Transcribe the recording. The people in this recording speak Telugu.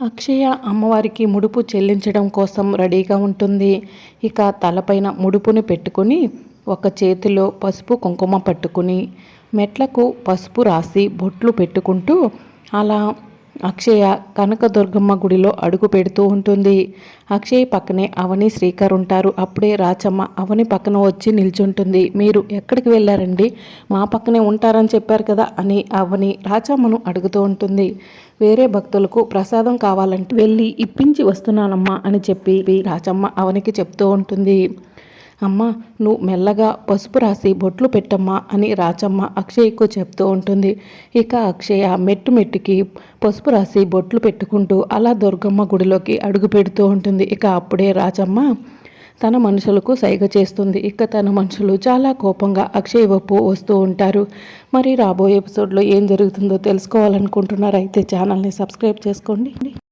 అక్షయ అమ్మవారికి ముడుపు చెల్లించడం కోసం రెడీగా ఉంటుంది. ఇక తలపైన ముడుపుని పెట్టుకుని ఒక చేతిలో పసుపు కుంకుమ పట్టుకుని మెట్లకు పసుపు రాసి బొట్లు పెట్టుకుంటూ అలా అక్షయ కనకదుర్గమ్మ గుడిలో అడుగు పెడుతూ ఉంటుంది. అక్షయ్ పక్కనే అవని శ్రీకర్ ఉంటారు. అప్పుడే రాచమ్మ అవని పక్కన వచ్చి నిల్చుంటుంది. మీరు ఎక్కడికి వెళ్ళారండి? మా పక్కనే ఉంటారని చెప్పారు కదా అని అవని రాచమ్మను అడుగుతూ ఉంటుంది. వేరే భక్తులకు ప్రసాదం కావాలంటే వెళ్ళి ఇప్పించి వస్తున్నానమ్మా అని చెప్పి రాచమ్మ అవనికి చెప్తూ ఉంటుంది. అమ్మ నువ్వు మెల్లగా పసుపు రాసి బొట్లు పెట్టమ్మా అని రాచమ్మ అక్షయ్కు చెప్తూ ఉంటుంది. ఇక అక్షయ మెట్టు మెట్టుకి పసుపు రాసి బొట్లు పెట్టుకుంటూ అలా దుర్గమ్మ గుడిలోకి అడుగు పెడుతూ ఉంటుంది. ఇక అప్పుడే రాచమ్మ తన మనుషులకు సైగ చేస్తుంది. ఇక తన మనుషులు చాలా కోపంగా అక్షయ్ వప్పు వస్తూ ఉంటారు. మరి రాబోయే ఎపిసోడ్లో ఏం జరుగుతుందో తెలుసుకోవాలనుకుంటున్నారైతే ఛానల్ని సబ్స్క్రైబ్ చేసుకోండి.